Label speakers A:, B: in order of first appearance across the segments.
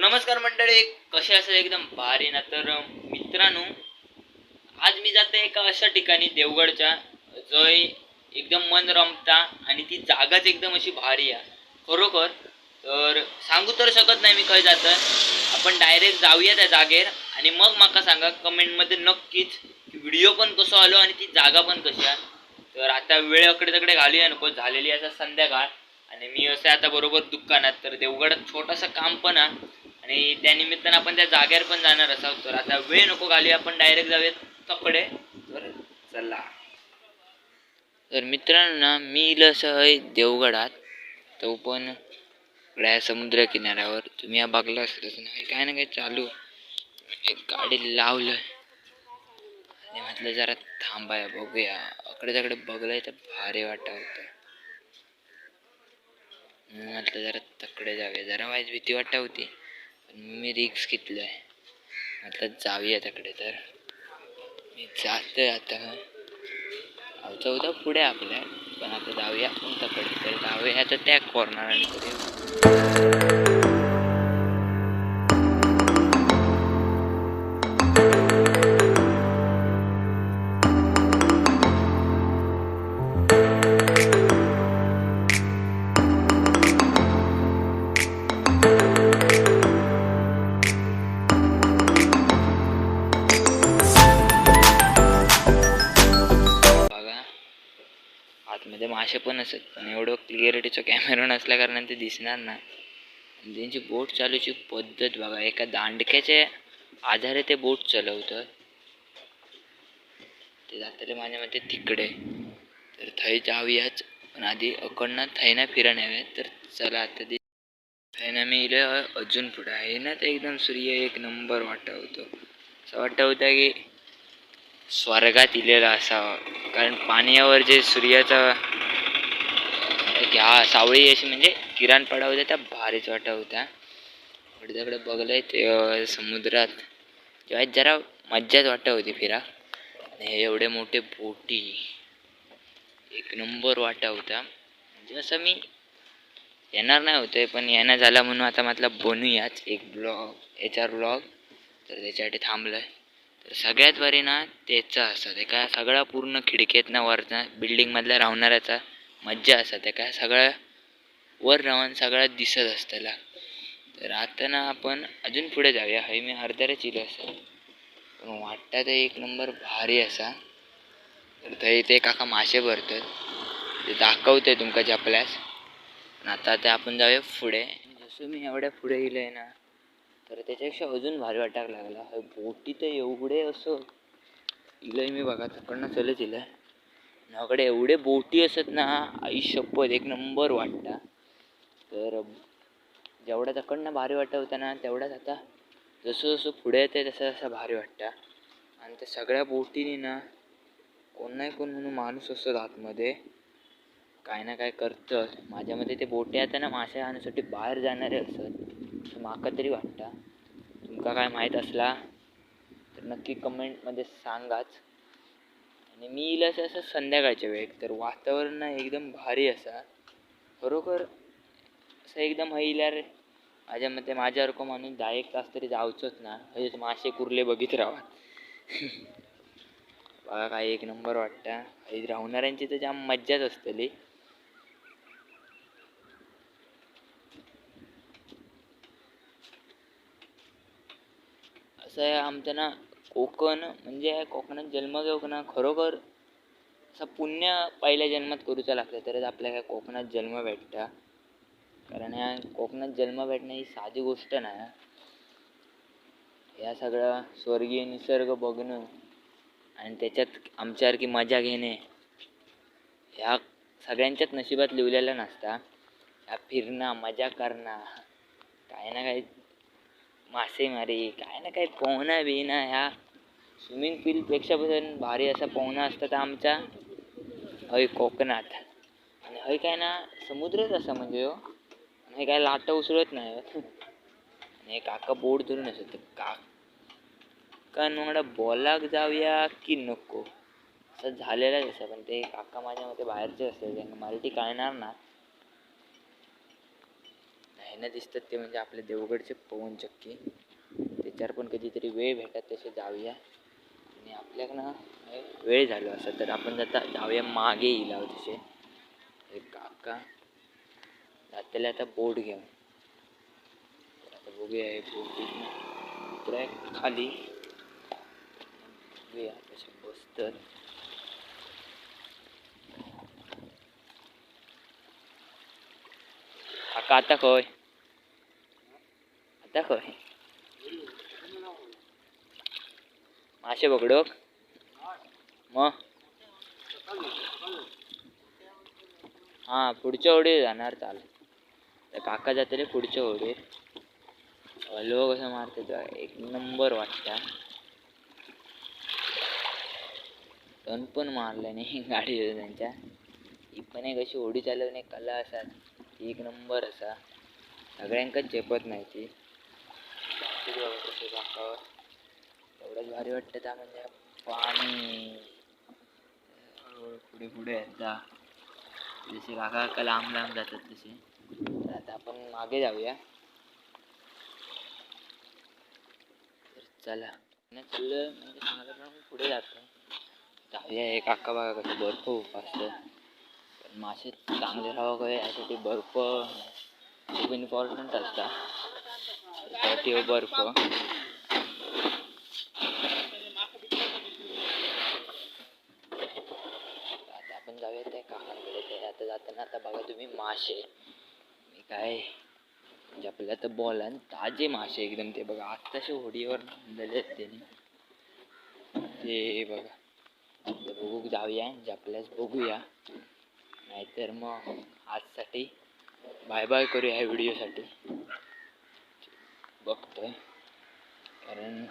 A: नमस्कार मंडळी कसे असेल एकदम भारी ना? तर मित्रांनो आज मी जाते एका अशा ठिकाणी देवगडच्या. जय एकदम मन रमता आणि ती जागाच एकदम अशी भारी आहे. खरोखर तर सांगू तर शकत नाही मी खंय जातं. आपण डायरेक्ट जाऊया त्या जागेर आणि मग माका सांगा कमेंटमध्ये नक्कीच व्हिडिओ पण कसो आलो आणि ती जागा पण कशी आहे. तर आता वेळ अकडे तकडे घालूया नको झालेली असा संध्याकाळ. आणि मी असं आता बरोबर दुकानात तर देवगडात छोटंसं काम पण आहे. आणि त्या निमित्तानं आपण त्या जागेवर पण जाणार असाव. तर आता वेळ नको घालूया आपण डायरेक्ट जाऊयात तकडे तर चला. तर मित्रांनो ना मी इलं असं आहे देवगडात. तो पण समुद्र किनाऱ्यावर तुम्ही या बघला असेलच नाही. काय ना काही चालू. एक गाडी लावलं आणि म्हटलं जरा थांबाया बघूया. अकडे तकडे बघलंय तर भारी वाटत. होतं म्हटलं जरा तकडे जाऊया. जरा वाईट भीती वाटत होती पण मी रिक्स घेतलोय. म्हटलं जाऊया तकडे तर. मी जातोय आता. चौदा होतं पुढे आपल्या. पण आता जाऊया आपण तकडे. तर जाऊया आता त्या कॉर्नर आणि असे पण असत पण एवढं क्लिअरिटीचा कॅमेरा नसल्या कारणाने ते दिसणार नाही त्यांची बोट चालूची पद्धत बघा एका दांडक्याच्या आधारे ते बोट चालवतं ते जातले माझ्या मते तिकडे. तर थंय जाऊयाच पण आधी अकडनं थैना फिरण यावे. तर चला आता ते थैना मी इले अजून पुढे आहे ना ते एकदम सूर्य एक नंबर वाटत होतं असं वाटत होतं की स्वर्गात इलेला असावा. कारण पाण्यावर जे सूर्याचा ह्या सावळी अशी म्हणजे किरण पडा होत्या त्या भारीच वाटत होत्या. तिकडे बघलंय ते समुद्रात. तेव्हा जरा मज्जाच वाटत होती फिरा. आणि हे एवढे मोठे बोटी. एक नंबर वाटा होता म्हणजे असं मी येणार नाही होते पण येणं झालं म्हणून आता म्हटलं बनूयाच एक ब्लॉग याच्यावर ब्लॉग. तर त्याच्यासाठी थांबलं तर सगळ्यात बरी ना त्याचा असतं ते काय सगळा पूर्ण खिडकीतनं वरचा बिल्डिंगमधल्या राहणाऱ्याचा मज्जा आसा ते काय सगळ्या वर राहून सगळ्या दिसत असताला तर आता ना आपण अजून पुढे जाऊया. हय मी अर्ध्याच इलो असं पण वाटतं ते एक नंबर भारी असा. तर थंय ते काका मासे भरतात ते दाखवते तुमका जपल्यास पण आता ते आपण जाऊया पुढे. जसं मी एवढ्या पुढे गेलोय ना तर त्याच्यापेक्षा अजून भारी वाटायला लागला. हय बोटी तर एवढे असं इलंय मी बघा. तिकडनं चलत इलं माझ्याकडे एवढे बोटी असत ना आई शपथ एक नंबर वाटता. तर जेवढ्या तकडनं भारी वाटत होता ना तेवढाच आता जसं जसं पुढे येते तसं तसं भारी वाटतं. आणि त्या सगळ्या बोटीनी ना कोण नाही कोण म्हणून माणूस असतो आतमध्ये. काय ना काय करतं माझ्यामध्ये ते बोटी आता ना मासे आणण्यासाठी बाहेर जाणारे असत माका तरी वाटतं. तुमका काय माहीत असला तर नक्की कमेंटमध्ये सांगाच. आणि मी येईल असं असं संध्याकाळच्या वेळेत. तर वातावरण ना एकदम भारी असा. खरोखर असं एकदम हैल्यार माझ्या मते माझ्यासारखं माणूस दहा एक तास तरी जाऊचंच ना. म्हणजे मासे कुर्ले बघित राहा बघा काय एक नंबर वाटतं. हे राहणाऱ्यांची तर जाम मज्जाच असतली. असं आहे आमचं ना कोकण म्हणजे कोकणात जन्म घेऊ ना खरोखर असं पुण्य पहिल्या जन्मात करूचा लागतं तरच आपल्या काय कोकणात जन्म भेटता. कारण ह्या कोकणात जन्म भेटणं ही साधी गोष्ट नाही या सगळं स्वर्गीय निसर्ग बघणं आणि त्याच्यात आमच्यासारखी मजा घेणे ह्या सगळ्यांच्याच नशिबात लिवलेलं नसता. ह्या फिरणं मजा करणं काही ना काही मासेमारी काय ना काही पोहणा बिहणा ह्या स्विमिंग पूलपेक्षा पण भारी असा पोहणा असतात तर आमच्या. हय कोकणात. आणि हय काय ना समुद्रच असा म्हणजे हो. आणि हे काय लाटा उसळत नाही हो. आणि काका बोट धरून असत काका मग बोलाक जाऊया की नको? असं झालेलंच असं पण ते काका माझ्या मते बाहेरचे असते त्यांना मराठी कळणार ना. ह्यानं दिसतात ते म्हणजे आपले देवगडचे पवन चक्की त्याच्यावर पण कधीतरी वेळ भेटत तसे जाऊया. आणि आपल्याकडं वेळ झालो असं तर आपण जाता जाऊया मागे येईल आहोत तसे. एक काका. जातले आता बोट घेऊन. आता बघूया हे बोट. उतराय खाली. बघूया कसे बसतात. काका आता खंय आता खय मासे पकडोक मग हां पुढच्या ओढी जाणार चाल काका काका जातले पुढच्या ओढी हलव कसं मारते तो? एक नंबर वाटता. टन पण मारलं नाही गाडी त्यांच्या. ही पण एक अशी ओढी चालवणे कला असा. एक नंबर असा. सगळ्यांकच झेपत नाही ती. किती एवढंच भारी वाटतं त्या म्हणजे. पाणी. हो, पुढे पुढे येता जसे काका काका लांब लांब जातात तसे तर आता आपण मागे जाऊया. तर चला. नाही चाललं म्हणजे चांगलं पुढे जातो. जाऊया हे काका बघा कसं बर्फ खूप असतं पण मासे चांगले राहावं काय यासाठी बर्फ खूप इम्पॉर्टंट असतात. त्यासाठी हो बर्फ. आता आपण जाऊया त्या काकांकडे ते. आता जाताना आता बघा तुम्ही मासे. मी काय म्हणजे आपल्याला तर बॉल आणि ताजे मासे एकदम ते बघा. आत्ताशे होडीवर आणलेले आहेत त्याने. ते बघा. ते बघू जाऊया. जपल्यास आपल्यास बघूया. नाहीतर मग आजसाठी बाय बाय करूया ह्या व्हिडिओसाठी. बघतोय कारण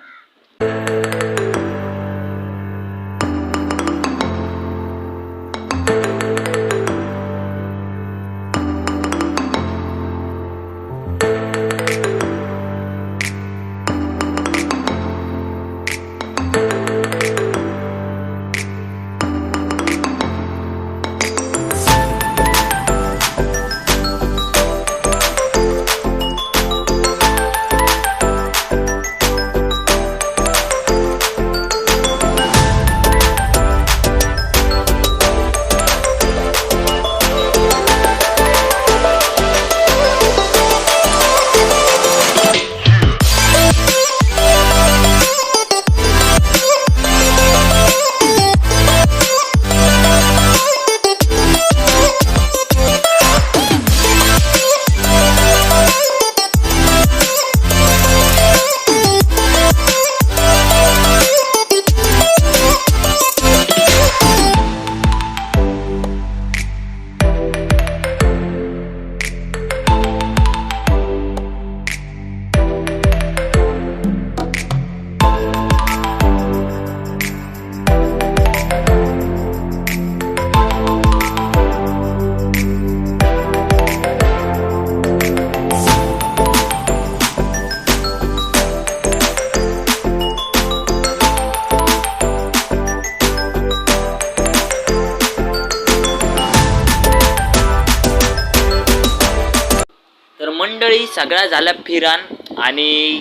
A: मंडळी सगळा झाला फिरान आणि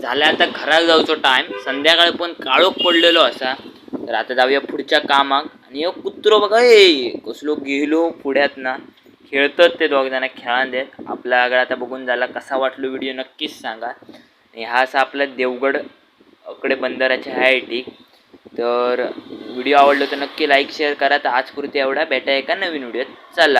A: झाला आता घरात जाऊचो टाईम संध्याकाळी पण काळोख पडलेलो असा. तर आता जाऊया पुढच्या कामाक. आणि हो कुत्रो बघा ए कसलो गेलो पुढ्यात ना खेळतात ते दोघ जण खेळान देत. आपला आगळा आता बघून झाला कसा वाटलो व्हिडिओ नक्कीच सांगा. आणि हा असा आपला देवगड अकडे बंदराच्या आहे तर व्हिडिओ आवडलो तर नक्की लाईक शेअर करा. तर आजपुरते एवढा. भेटा एका नवीन व्हिडिओत चला.